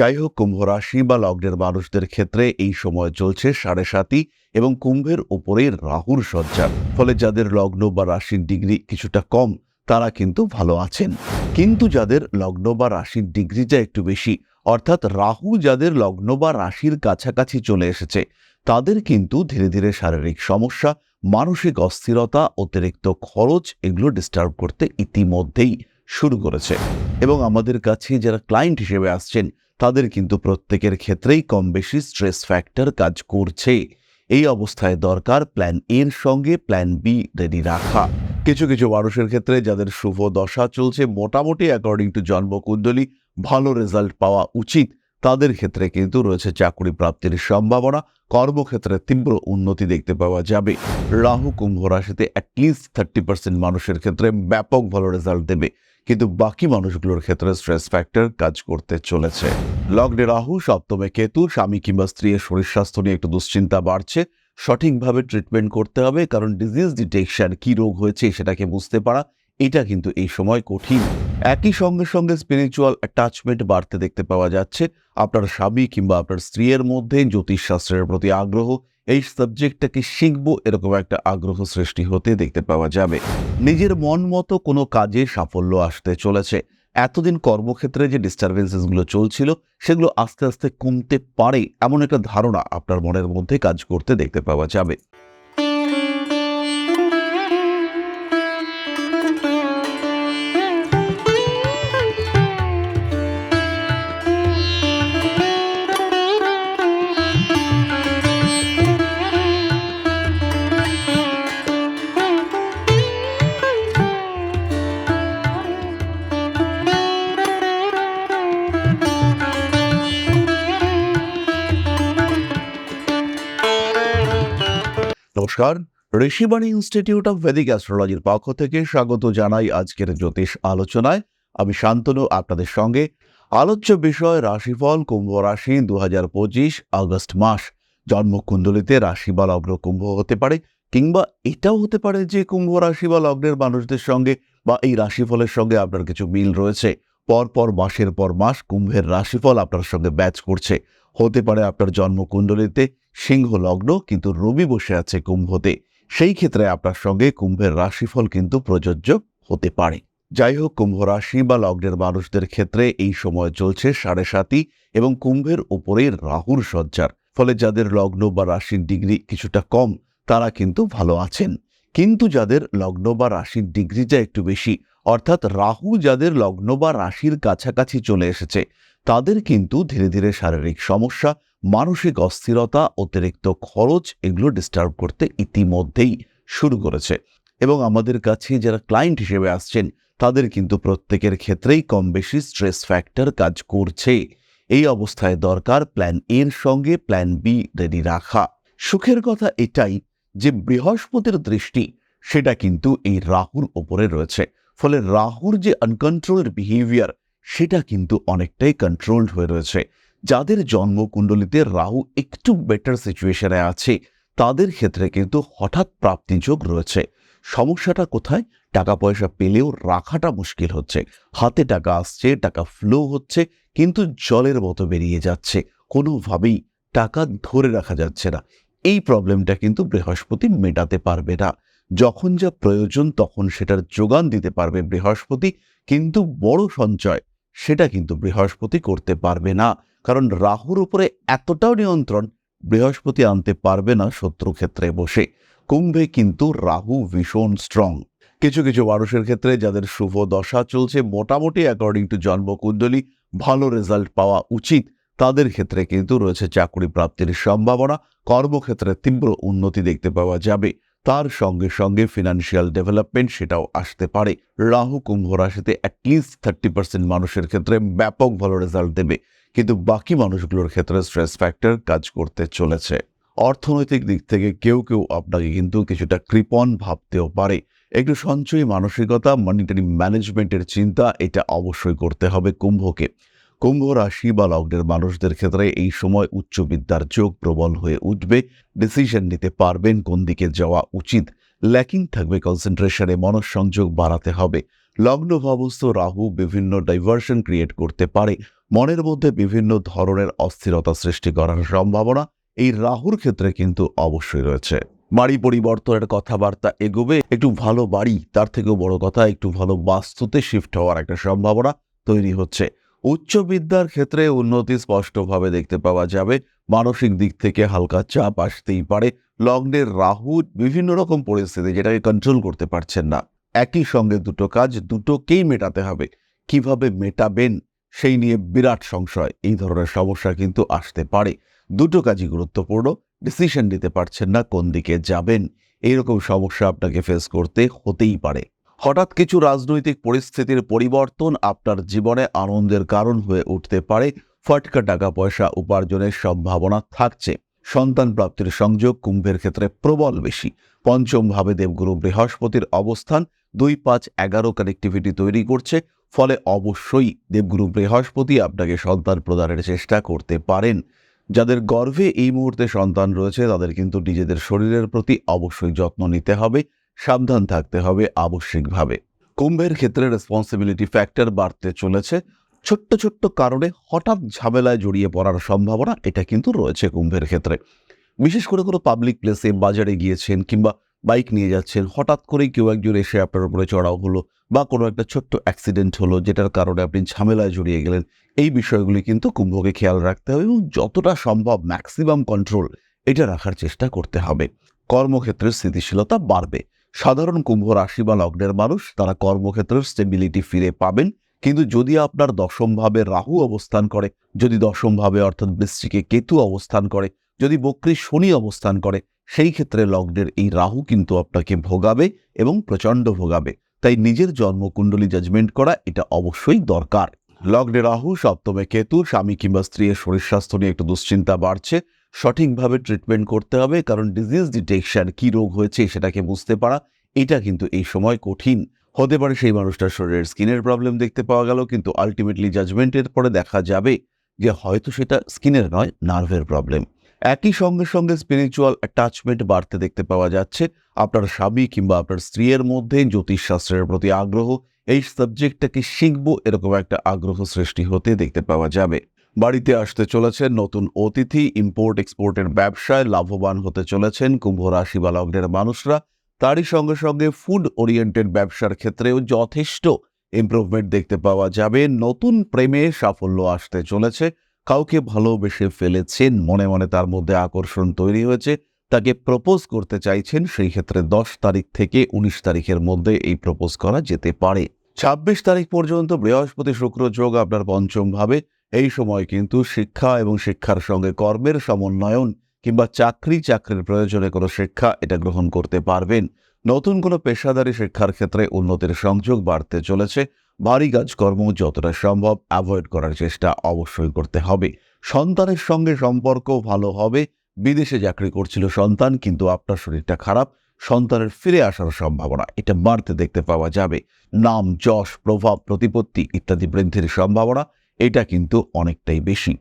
যাই হোক কুম্ভ রাশি বা লগ্নের মানুষদের ক্ষেত্রে এই সময় চলছে সাড়ে সাতই এবং কুম্ভের ওপরে রাহুর সজ্জার। ফলে যাদের লগ্ন বা রাশির ডিগ্রি কিছুটা কম, তারা কিন্তু ভালো আছেন। কিন্তু যাদের লগ্ন বা রাশির ডিগ্রিটা একটু বেশি, অর্থাৎ রাহু যাদের লগ্ন বা রাশির কাছাকাছি চলে এসেছে, তাদের কিন্তু ধীরে ধীরে শারীরিক সমস্যা, মানসিক অস্থিরতা, অতিরিক্ত খরচ এগুলো ডিস্টার্ব করতে ইতিমধ্যেই শুরু করেছে। এবং আমাদের কাছে যারা ক্লায়েন্ট হিসেবে আসছেন তাদের কিন্তু প্রত্যেকের ক্ষেত্রেই কম বেশি স্ট্রেস ফ্যাক্টর কাজ করছে। এই অবস্থায় দরকার প্ল্যান এর সঙ্গে প্ল্যান বি রেডি রাখা। কিছু কিছু মানুষের ক্ষেত্রে যাদের শুভ দশা চলছে, মোটামুটি অ্যাকর্ডিং টু জন্মকুণ্ডলী ভালো রেজাল্ট পাওয়া উচিত। তাদের ক্ষেত্রে কিন্তু রয়েছে চাকরি প্রাপ্তির সম্ভাবনা। কর্মক্ষেত্রে তীব্র উন্নতি দেখতে পাওয়া যাবে। রাহু কুম্ভ রাশিতে অ্যাটলিস্ট থার্টি পার্সেন্ট মানুষের ক্ষেত্রে ব্যাপক ভালো রেজাল্ট দেবে। কিন্তু বাকি মানুষগুলোর ক্ষেত্রে স্ট্রেস ফ্যাক্টর কাজ করতে চলেছে। লগ্নে রাহু, সপ্তমে কেতু, স্বামী কিংবা স্ত্রীর শরীর স্বাস্থ্য নিয়ে একটু দুশ্চিন্তা বাড়ছে। সঠিকভাবে ট্রিটমেন্ট করতে হবে, কারণ ডিজিজ ডিটেকশন কি রোগ হয়েছে সেটাকে বুঝতে পারা। এটা কিন্তু এই সময় কঠিন। একই সঙ্গে সঙ্গে স্পিরিচুয়াল অ্যাটাচমেন্ট বাড়তে দেখতে পাওয়া যাচ্ছে। আপনার স্বামী কিংবা আপনার স্ত্রীর মধ্যে জ্যোতিষশাস্ত্রের প্রতি আগ্রহ, এই সাবজেক্টটাকে শিখব এরকম একটা আগ্রহ সৃষ্টি হতে দেখতে পাওয়া যাবে। নিজের মন মতো কোনো কাজে সাফল্য আসতে চলেছে। এতদিন কর্মক্ষেত্রে যে ডিস্টারবেন্সেসগুলো চলছিল, সেগুলো আস্তে আস্তে কমতে পারে এমন একটা ধারণা আপনার মনের মধ্যে কাজ করতে দেখতে পাওয়া যাবে। নমস্কার। ঋষিবাণী ইনস্টিটিউট অফ ভেদিক অ্যাস্ট্রোলজির পক্ষ থেকে স্বাগত জানাই আজকের জ্যোতিষ আলোচনায়। আমি শান্তনু, আপনাদের সঙ্গে। আলোচ্য বিষয় রাশিফল, কুম্ভ রাশি দু হাজার পঁচিশ আগস্ট মাস। জন্মকুণ্ডলিতে রাশি বা লগ্ন কুম্ভ হতে পারে কিংবা এটাও হতে পারে যে কুম্ভ রাশি বা লগ্নের মানুষদের সঙ্গে বা এই রাশিফলের সঙ্গে আপনার কিছু মিল রয়েছে। পর পর মাসের পর মাস কুম্ভের রাশিফল আপনার সঙ্গে ব্যাচ করছে। হতে পারে আপনার জন্মকুণ্ডলিতে সিংহ লগ্ন কিন্তু রবি বসে আছে কুম্ভতে। সেই ক্ষেত্রে আপনার সঙ্গে কুম্ভের রাশিফল কিন্তু প্রযোজ্য হতে পারে। যাই হোক, কুম্ভ রাশি বা লগ্নের মানুষদের ক্ষেত্রে এই সময় চলছে সাড়ে সাতই এবং কুম্ভের ওপরে রাহুর সজ্জার। ফলে যাদের লগ্ন বা রাশির ডিগ্রি কিছুটা কম, তারা কিন্তু ভালো আছেন। কিন্তু যাদের লগ্ন বা রাশির ডিগ্রিটা একটু বেশি, অর্থাৎ রাহু যাদের লগ্ন বা রাশির কাছাকাছি চলে এসেছে তাদের কিন্তু ধীরে ধীরে শারীরিক সমস্যা, মানসিক অস্থিরতা, অতিরিক্ত খরচ এগুলো ডিস্টার্ব করতে ইতিমধ্যেই শুরু করেছে। এবং আমাদের কাছে যারা ক্লায়েন্ট হিসেবে আসছেন, তাদের কিন্তু প্রত্যেকের ক্ষেত্রেই কম বেশি স্ট্রেস ফ্যাক্টর কাজ করছে। এই অবস্থায় দরকার প্ল্যান এর সঙ্গে প্ল্যান বি রেডি রাখা। সুখের কথা এটাই যে বৃহস্পতির দৃষ্টি, সেটা কিন্তু এই রাহুর ওপরে রয়েছে। ফলে রাহুর যে আনকন্ট্রোলড বিহেভিয়ার সেটা কিন্তু অনেকটাই কন্ট্রোলড হয়ে রয়েছে। যাদের জন্মকুণ্ডলিতে রাহু একটু বেটার সিচুয়েশনে আছে, তাদের ক্ষেত্রে কিন্তু হঠাৎ প্রাপ্তিযোগ রয়েছে। সমস্যাটা কোথায়? টাকা পয়সা পেলেও রাখাটা মুশকিল হচ্ছে। হাতে টাকা আসছে, টাকা ফ্লো হচ্ছে, কিন্তু জলের মতো বেরিয়ে যাচ্ছে। কোনোভাবেই টাকা ধরে রাখা যাচ্ছে না। এই প্রবলেমটা কিন্তু বৃহস্পতি মেটাতে পারবে না। যখন যা প্রয়োজন তখন সেটার যোগান দিতে পারবে বৃহস্পতি, কিন্তু বড় সঞ্চয় সেটা কিন্তু বৃহস্পতি করতে পারবে না। কারণ রাহুর উপরে এতটাও নিয়ন্ত্রণ, বৃহস্পতি আনতে পারবে না শত্রু ক্ষেত্রে বসে। কুম্ভে কিন্তু রাহু ভীষণ স্ট্রং কিছু কিছু মানুষের ক্ষেত্রে যাদের শুভ দশা চলছে, মোটামুটি অ্যাকর্ডিং টু জন্মকুণ্ডলী, ভালো রেজাল্ট পাওয়া উচিত। তাদের ক্ষেত্রে কিন্তু রয়েছে চাকরি প্রাপ্তির সম্ভাবনা। কর্মক্ষেত্রে তীব্র উন্নতি দেখতে পাওয়া যাবে। তার সঙ্গে সঙ্গে ফিনান্সিয়াল ডেভেলপমেন্ট সেটাও আসতে পারে। রাহু কুম্ভ রাশিতে অ্যাটলিস্ট থার্টি পার্সেন্ট মানুষের ক্ষেত্রে ব্যাপক ভালো রেজাল্ট দেবে। কিন্তু বাকি মানুষগুলোর ক্ষেত্রে স্ট্রেস ফ্যাক্টর কাজ করতে চলেছে। অর্থনৈতিক দিক থেকে কেউ কেউ আপনাকে কিন্তু কিছুটা কৃপণ ভাবতেও পারে। একটু সঞ্চয়ী মানসিকতা মনিটারি ম্যানেজমেন্টের চিন্তা, এটা অবশ্যই করতে হবে কুম্ভকে। কুম্ভ রাশি বা লগ্নের মানুষদের ক্ষেত্রে এই সময় উচ্চ বিদ্যার যোগ প্রবল হয়ে উঠবে। ডিসিশন নিতে পারবেন কোন দিকে যাওয়া উচিত। ল্যাকিং থাকবে কনসেন্ট্রেশনে মনঃসংযোগ বাড়াতে হবে। লগ্ন ভাবস্থ রাহু বিভিন্ন ডাইভার্সন ক্রিয়েট করতে পারে। মনের মধ্যে বিভিন্ন ধরনের অস্থিরতা সৃষ্টি করার সম্ভাবনা এই রাহুর ক্ষেত্রে কিন্তু অবশ্যই রয়েছে। বাড়ি পরিবর্তনের কথাবার্তা এগোবে। একটু ভালো বাড়ি, তার থেকেও বড় কথা, একটু ভালো বাস্তুতে শিফট হওয়ার একটা সম্ভাবনা তৈরি হচ্ছে। উচ্চ বিদ্যার ক্ষেত্রে উন্নতি স্পষ্টভাবে দেখতে পাওয়া যাবে। মানসিক দিক থেকে হালকা চাপ আসতেই পারে। লগ্নের রাহু বিভিন্ন রকম পরিস্থিতি যেটাকে কন্ট্রোল করতে পারছেন না। একই সঙ্গে দুটো কাজ দুটোকেই মেটাতে হবে। কীভাবে মেটাবেন সেই নিয়ে বিরাট সংশয়। এই ধরনের সমস্যা কিন্তু আসতে পারে। দুটো কাজই গুরুত্বপূর্ণ। ডিসিশন নিতে পারছেন না কোন দিকে যাবেন। এইরকম সমস্যা আপনাকে ফেস করতে হতেই পারে। হঠাৎ কিছু রাজনৈতিক পরিস্থিতির পরিবর্তন আপনার জীবনে আনন্দের কারণ হয়ে উঠতে পারে। ফটকা টাকা পয়সা উপার্জনের সম্ভাবনা থাকছে। সন্তান প্রাপ্তির সংযোগ কুম্ভের ক্ষেত্রে প্রবল বেশি। পঞ্চম ভাবে দেবগুরু বৃহস্পতির অবস্থান দুই পাঁচ এগারো কানেক্টিভিটি তৈরি করছে। ফলে অবশ্যই দেবগুরু বৃহস্পতি আপনাকে সন্তান প্রদানের চেষ্টা করতে পারেন। যাদের গর্ভে এই মুহূর্তে সন্তান রয়েছে, তাদের কিন্তু নিজেদের শরীরের প্রতি অবশ্যই যত্ন নিতে হবে। সাবধান থাকতে হবে আবশ্যিকভাবে। কুম্ভের ক্ষেত্রে রেসপন্সিবিলিটি ফ্যাক্টর বাড়তে চলেছে। ছোট্ট ছোট্ট কারণে হঠাৎ ঝামেলায় জড়িয়ে পড়ার সম্ভাবনা এটা কিন্তু রয়েছে কুম্ভের ক্ষেত্রে। বিশেষ করে কোনো পাবলিক প্লেসে বাজারে গিয়েছেন কিংবা বাইক নিয়ে যাচ্ছেন, হঠাৎ করেই কেউ একজন এসে আপনার উপরে চড়াও হলো বা কোনো একটা ছোট্ট অ্যাক্সিডেন্ট হলো যেটার কারণে আপনি ঝামেলায় জড়িয়ে গেলেন, এই বিষয়গুলি কিন্তু কুম্ভকে খেয়াল রাখতে হবে এবং যতটা সম্ভব ম্যাক্সিমাম কন্ট্রোল এটা রাখার চেষ্টা করতে হবে। কর্মক্ষেত্রের স্থিতিশীলতা বাড়বে। সাধারণ কুম্ভ রাশি বা লগ্নের মানুষ তারা কর্মক্ষেত্রের স্টেবিলিটি ফিরে পাবেন। কিন্তু যদি আপনার দশমভাবে রাহু অবস্থান করে, যদি দশমভাবে অর্থাৎ বৃষ্টিকে কেতু অবস্থান করে, যদি বক্রী শনি অবস্থান করে, সেই ক্ষেত্রে লগ্নের এই রাহু কিন্তু আপনাকে ভোগাবে এবং প্রচণ্ড ভোগাবে। তাই নিজের জন্মকুণ্ডলী জাজমেন্ট করা এটা অবশ্যই দরকার। লগ্নে রাহু, সপ্তমে কেতু, স্বামী কিংবা স্ত্রীর শরীর স্বাস্থ্য নিয়ে একটু দুশ্চিন্তা বাড়ছে। সঠিকভাবে ট্রিটমেন্ট করতে হবে, কারণ ডিজিজ ডিটেকশন কী রোগ হয়েছে সেটাকে বুঝতে পারা, এটা কিন্তু এই সময় কঠিন। হতে পারে সেই মানুষটার শরীরের স্কিনের প্রবলেম দেখতে পাওয়া গেল, কিন্তু আলটিমেটলি জাজমেন্টের পরে দেখা যাবে যে হয়তো সেটা স্কিনের নয় নার্ভের প্রবলেম একই সঙ্গে সঙ্গে স্পিরিচুয়াল অ্যাটাচমেন্ট বাড়তে দেখতে পাওয়া যাচ্ছে। আপনার স্বামী কিংবা আপনার স্ত্রীর মধ্যে জ্যোতিষশাস্ত্রের প্রতি আগ্রহ, এই সাবজেক্টটাকে শিখব এরকম একটা আগ্রহ সৃষ্টি হতে দেখতে পাওয়া যাবে। বাড়িতে আসতে চলেছেন নতুন অতিথি ইম্পোর্ট এক্সপোর্টের ব্যবসায় লাভবান হতে চলেছেন কুম্ভ রাশি বা মানুষরা। তারই সঙ্গে সঙ্গে ফুড ওরিয়েন্টেড ব্যবসার ক্ষেত্রেও যথেষ্ট ইমপ্রুভমেন্ট দেখতে পাওয়া যাবে। নতুন প্রেমে সাফল্য আসতে চলেছে। কাউকে ভালোবেসে ফেলেছেন, মনে মনে তার মধ্যে আকর্ষণ তৈরি হয়েছে। তাকে প্রপোজ করতে চাইছেন, সেই ক্ষেত্রে দশ তারিখ থেকে উনিশ তারিখের মধ্যে এই প্রপোজ করা যেতে পারে। ছাব্বিশ তারিখ পর্যন্ত বৃহস্পতি শুক্র যোগ আপনার পঞ্চম ভাবে। এই সময় কিন্তু শিক্ষা এবং শিক্ষার সঙ্গে কর্মের সমন্বয়ন কিংবা চাকরি চাকরির প্রয়োজনে কোনো শিক্ষা এটা গ্রহণ করতে পারবেন। নতুন কোনো পেশাদারি শিক্ষার ক্ষেত্রে উন্নতির সংযোগ বাড়তে চলেছে। ভারী কাজকর্ম যতটা সম্ভব অ্যাভয়েড করার চেষ্টা অবশ্যই করতে হবে। সন্তানের সঙ্গে সম্পর্ক ভালো হবে। বিদেশে চাকরি করছিল সন্তান কিন্তু আপনার শরীরটা খারাপ। সন্তানের ফিরে আসার সম্ভাবনা এটা বাড়তে দেখতে পাওয়া যাবে। নাম, যশ, প্রভাব, প্রতিপত্তি ইত্যাদি বৃদ্ধির সম্ভাবনা এটা কিন্তু অনেকটাই বেশি।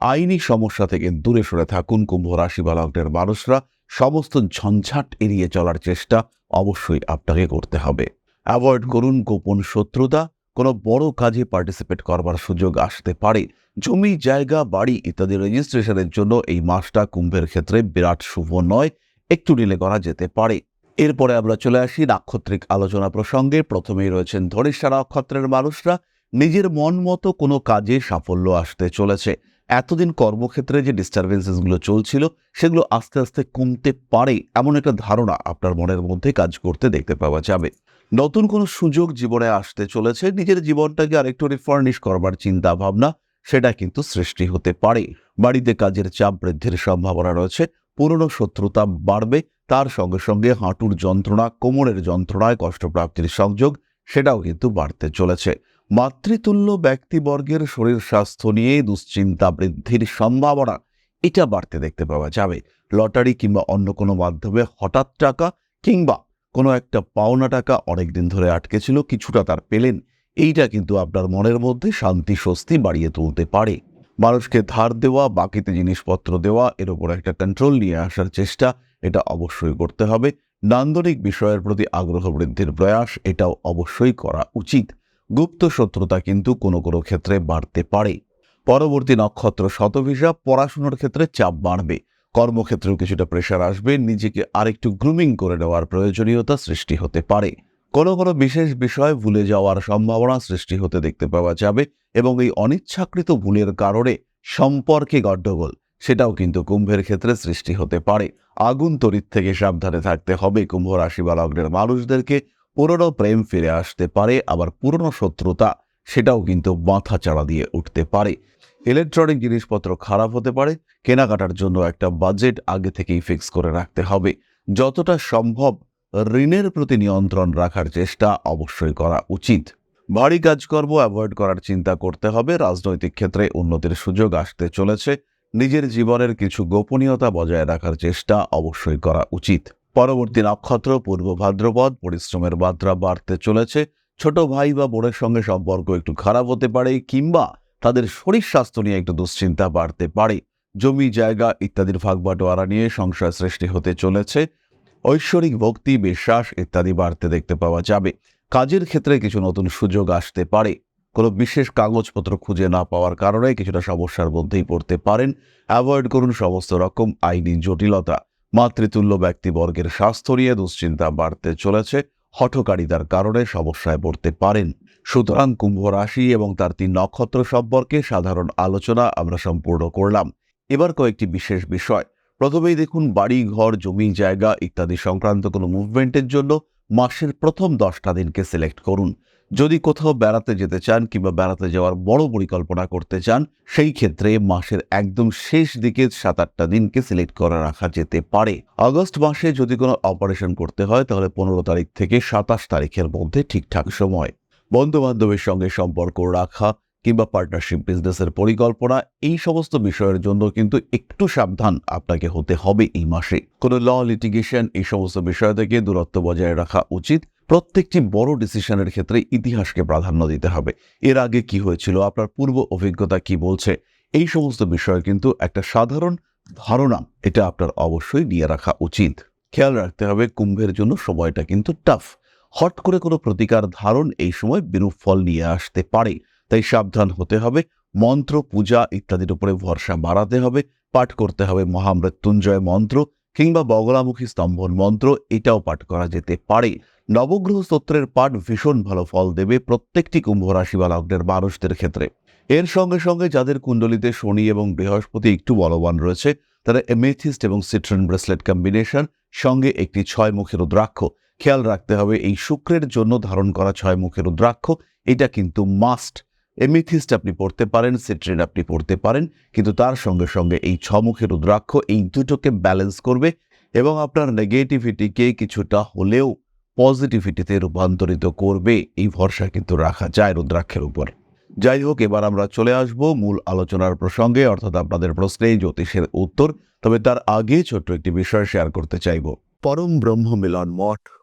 আইনি সমস্যা থেকে দূরে সরে থাকুন, কুম্ভ রাশি বা লগ্নের মানুষরা। সমস্ত ঝঞ্ঝাট এড়িয়ে চলার চেষ্টা অবশ্যই আপনাকে করতে হবে। অ্যাভয়েড করুন গোপন শত্রুতা। কোনো বড় কাজে পার্টিসিপেট করবার সুযোগ আসতে পারে। জমি, জায়গা, বাড়ি ইত্যাদি রেজিস্ট্রেশনের জন্য এই মাসটা কুম্ভের ক্ষেত্রে বিরাট শুভ নয়। একটু ডিলে করা যেতে পারে। এরপরে আমরা চলে আসি নাক্ষত্রিক আলোচনা প্রসঙ্গে। প্রথমেই রয়েছেন ধনিষ্ঠা নক্ষত্রের মানুষরা। নিজের মন মতো কোনো কাজে সাফল্য আসতে চলেছে। এতদিন কর্মক্ষেত্রে যে ডিস্টারবেন্সেসগুলো চলছিল, সেগুলো আস্তে আস্তে কমতে পারে এমন একটা ধারণা আপনার মনের মধ্যে কাজ করতে দেখতে পাওয়া যাবে। নতুন কোনো সুযোগ জীবনে আসতে চলেছে, নিজের জীবনটাকে আরেকটু রিফার্নিশ করবার চিন্তা ভাবনা সেটা কিন্তু সৃষ্টি হতে পারে। বাড়িতে কাজের চাপ বৃদ্ধির সম্ভাবনা রয়েছে, পুরনো শত্রুতা বাড়বে, তার সঙ্গে সঙ্গে হাঁটুর যন্ত্রণা, কোমরের যন্ত্রণায় কষ্টপ্রাপ্তির সংযোগ, সেটাও কিন্তু বাড়তে চলেছে। মাতৃতুল্য ব্যক্তিবর্গের শরীর স্বাস্থ্য নিয়ে দুশ্চিন্তা বৃদ্ধির সম্ভাবনা, এটা বাড়তে দেখতে পাওয়া যাবে। লটারি কিংবা অন্য কোনো মাধ্যমে হঠাৎ টাকা কিংবা কোনো একটা পাওনা টাকা অনেকদিন ধরে আটকে ছিল কিছুটা তার পেলেন। এইটা কিন্তু আপনার মনের মধ্যে শান্তি, স্বস্তি বাড়িয়ে তুলতে পারে। মানুষকে ধার দেওয়া, বাকিতে জিনিসপত্র দেওয়া, এর উপর একটা কন্ট্রোল নিয়ে আসার চেষ্টা, এটা অবশ্যই করতে হবে। নান্দনিক বিষয়ের প্রতি আগ্রহ বৃদ্ধির প্রয়াস, এটাও অবশ্যই করা উচিত। গুপ্ত শত্রুতা কিন্তু কোনো কোনো ক্ষেত্রে বাড়তে পারে। পরবর্তী নক্ষত্র শতভিসা, পড়াশোনার ক্ষেত্রে চাপ বাড়বে। কর্মক্ষেত্রেও কিছুটা প্রেশার আসবে, নিজেকে আরেকটু গ্রুমিং করে নেওয়ার প্রয়োজনীয়তা সৃষ্টি হতে পারে। কোনো কোনো বিশেষ বিষয় ভুলে যাওয়ার সম্ভাবনা সৃষ্টি হতে দেখতে পাওয়া যাবে এবং এই অনিচ্ছাকৃত ভুলের কারণে সম্পর্কে গণ্ডগোল, সেটাও কিন্তু কুম্ভের ক্ষেত্রে সৃষ্টি হতে পারে। আগুন তড়িৎ থেকে সাবধানে থাকতে হবে। কুম্ভ রাশি বা লগ্নের মানুষদেরকে পুরনো প্রেম ফিরে আসতে পারে, আবার পুরনো শত্রুতা সেটাও কিন্তু মাথা চাড়া দিয়ে উঠতে পারে। ইলেকট্রনিক জিনিসপত্র খারাপ হতে পারে, কেনাকাটার জন্য একটা বাজেট আগে থেকেই ফিক্স করে রাখতে হবে। যতটা সম্ভব ঋণের প্রতি নিয়ন্ত্রণ রাখার চেষ্টা অবশ্যই করা উচিত। ভারী কাজকর্ম অ্যাভয়েড করার চিন্তা করতে হবে, রাজনৈতিক ক্ষেত্রে উন্নতির সুযোগ আসতে চলেছে। নিজের জীবনের কিছু গোপনীয়তা বজায় রাখার চেষ্টা অবশ্যই করা উচিত। পরবর্তী নক্ষত্র, পূর্ব ভাদ্রপদ, পরিশ্রমের মাত্রা বাড়তে চলেছে। ছোট ভাই বা বোনের সঙ্গে সম্পর্ক একটু খারাপ হতে পারে কিংবা তাদের শরীর স্বাস্থ্য নিয়ে একটু দুশ্চিন্তা বাড়তে পারে। জমি, জায়গা ইত্যাদির ভাগবাটোয়ারা নিয়ে সংশয় সৃষ্টি হতে চলেছে। ঐশ্বরিক ভক্তি, বিশ্বাস ইত্যাদি বাড়তে দেখতে পাওয়া যাবে। কাজের ক্ষেত্রে কিছু নতুন সুযোগ আসতে পারে। কোনো বিশেষ কাগজপত্র খুঁজে না পাওয়ার কারণে কিছুটা সমস্যার মধ্যেই পড়তে পারেন। অ্যাভয়েড করুন সমস্ত রকম আইনি জটিলতা। মাতৃতুল্য ব্যক্তিবর্গের স্বাস্থ্য নিয়ে দুশ্চিন্তা বাড়তে চলেছে। হঠকারিতার কারণে সমস্যায় পড়তে পারেন। সুতরাং কুম্ভ রাশি এবং তার তিন নক্ষত্র সম্পর্কে সাধারণ আলোচনা আমরা সম্পূর্ণ করলাম। এবার কয়েকটি বিশেষ বিষয়। প্রথমেই দেখুন, বাড়ি, ঘর, জমি, জায়গা ইত্যাদি সংক্রান্ত কোনো মুভমেন্টের জন্য মাসের প্রথম দশটা দিনকে সিলেক্ট করুন। যদি কোথাও বেড়াতে যেতে চান কিংবা বেড়াতে যাওয়ার বড় পরিকল্পনা করতে চান, সেই ক্ষেত্রে মাসের একদম শেষ দিকে সাত আটটা দিনকে সিলেক্ট করে রাখা যেতে পারে। আগস্ট মাসে যদি কোনো অপারেশন করতে হয়, তাহলে পনেরো তারিখ থেকে সাতাশ তারিখের মধ্যে ঠিকঠাক সময়। বন্ধু বান্ধবের সঙ্গে সম্পর্ক রাখা কিংবা পার্টনারশিপ বিজনেসের পরিকল্পনা, এই সমস্ত বিষয়ের জন্য কিন্তু একটু সাবধান আপনাকে হতে হবে এই মাসে। কোনো ল লিটিগেশন এই সমস্ত বিষয় থেকে দূরত্ব বজায় রাখা উচিত। প্রত্যেকটি বড় ডিসিশনের ক্ষেত্রে ইতিহাসকে প্রাধান্য দিতে হবে। এর আগে কি হয়েছিল? আপনার পূর্ব অভিজ্ঞতা কি বলছে? এই সমস্ত বিষয় কিন্তু একটা সাধারণ ধারণা, এটা আপনার অবশ্যই নিয়ে রাখা উচিত। খেয়াল রাখতে হবে, কুম্ভের জন্য সময়টা কিন্তু টাফ হট করে কোনো প্রতিকার ধারণ এই সময় বিরূপ ফল নিয়ে আসতে পারে। তাই সাবধান হতে হবে, মন্ত্র, পূজা ইত্যাদির উপরে ভরসা বাড়াতে হবে, পাঠ করতে হবে মহামৃত্যুঞ্জয় মন্ত্র কিংবা বগলামুখী স্তম্ভন মন্ত্র, এটাও পাঠ করা যেতে পারে। নবগ্রহ স্তোত্রের পাঠ ভীষণ ভালো ফল দেবে প্রত্যেকটি কুম্ভ রাশি বা লগ্নের মানুষদের ক্ষেত্রে। এর সঙ্গে সঙ্গে যাদের কুণ্ডলিতে শনি এবং বৃহস্পতি একটু বলবান রয়েছে, তারা এমেথিস্ট এবং সিট্রন ব্রেসলেট কম্বিনেশন, সঙ্গে একটি ছয় মুখের রুদ্রাক্ষ। খেয়াল রাখতে হবে, এই শুক্রের জন্য ধারণ করা ছয় মুখের রুদ্রাক্ষ, এটা কিন্তু মাস্ট এমিথিস্ট আপনি পড়তে পারেন, সিট্রিন আপনি পড়তে পারেন, কিন্তু তার সঙ্গে সঙ্গে এই ছমুখের রুদ্রাক্ষ এই দুটোকে ব্যালেন্স করবে এবং আপনার নেগেটিভিটিকে কিছুটা হলেও পজিটিভিটিতে রূপান্তরিত করবে, এই ভরসা কিন্তু রাখা যায় রুদ্রাক্ষের উপর। যাই হোক, এবার আমরা চলে আসব মূল আলোচনার প্রসঙ্গে, অর্থাৎ আপনাদের প্রশ্নে জ্যোতিষের উত্তর, তবে তার আগে ছোট্ট একটি বিষয় শেয়ার করতে চাইব। পরম ব্রহ্ম মিলন মঠ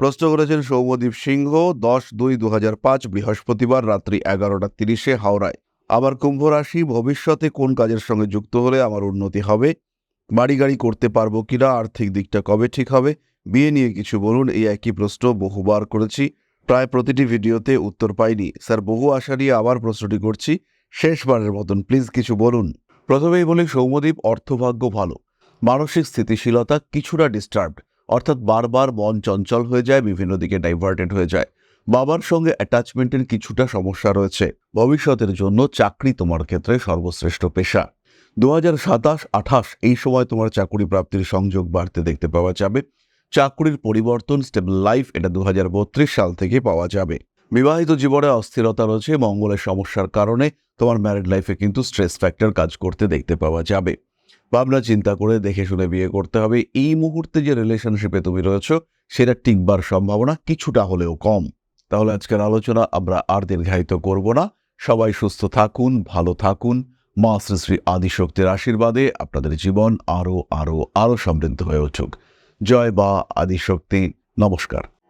প্রশ্ন করেছেন সৌম্যদীপ সিংহ, দশ দুই দু হাজার পাঁচ, বৃহস্পতিবার রাত্রি এগারোটা তিরিশে হাওড়ায়। আবার কুম্ভ রাশি, ভবিষ্যতে কোন কাজের সঙ্গে যুক্ত হলে আমার উন্নতি হবে? বাড়ি গাড়ি করতে পারব কিনা? আর্থিক দিকটা কবে ঠিক হবে? বিয়ে নিয়ে কিছু বলুন, এই একই প্রশ্ন বহুবার করেছি। প্রায় প্রতিটি ভিডিওতে উত্তর পাইনি। স্যার, বহু আশা নিয়ে আবার প্রশ্নটি করছি। শেষবারের মতন প্লিজ কিছু বলুন। প্রথমেই বলি, সৌম্যদীপ অর্থভাগ্য ভালো। মানসিক স্থিতিশীলতা কিছুটা ডিস্টার্বড অর্থাৎ বারবার মন চঞ্চল হয়ে যায়, বিভিন্ন দিকে ডাইভার্টেড হয়ে যায়। বাবার সঙ্গে অ্যাটাচমেন্টের কিছুটা সমস্যা রয়েছে। ভবিষ্যতের জন্য চাকরি তোমার ক্ষেত্রে সর্বশ্রেষ্ঠ পেশা। দু হাজার সাতাশ আঠাশ এই সময় তোমার চাকরি প্রাপ্তির সংযোগ বাড়তে দেখতে পাওয়া যাবে। চাকরির পরিবর্তন স্টেবল লাইফ এটা দু হাজার বত্রিশ সাল থেকে পাওয়া যাবে। বিবাহিত জীবনে অস্থিরতা রয়েছে, মঙ্গলের সমস্যার কারণে তোমার ম্যারিড লাইফে কিন্তু স্ট্রেস ফ্যাক্টর কাজ করতে দেখতে পাওয়া যাবে। ভাবনা, চিন্তা করে দেখে শুনে বিয়ে করতে হবে। এই মুহূর্তে যে রিলেশনশিপে তুমি রয়েছো, সেটা টিকবার সম্ভাবনা কিছুটা হলেও কম। তাহলে আজকের আলোচনা আমরা আর দীর্ঘায়িত করব না। সবাই সুস্থ থাকুন, ভালো থাকুন। মা শ্রী শ্রী আদিশক্তির আশীর্বাদে আপনাদের জীবন আরও আরও আরও সমৃদ্ধ হয়ে উঠুক। জয় বা আদিশক্তি। নমস্কার।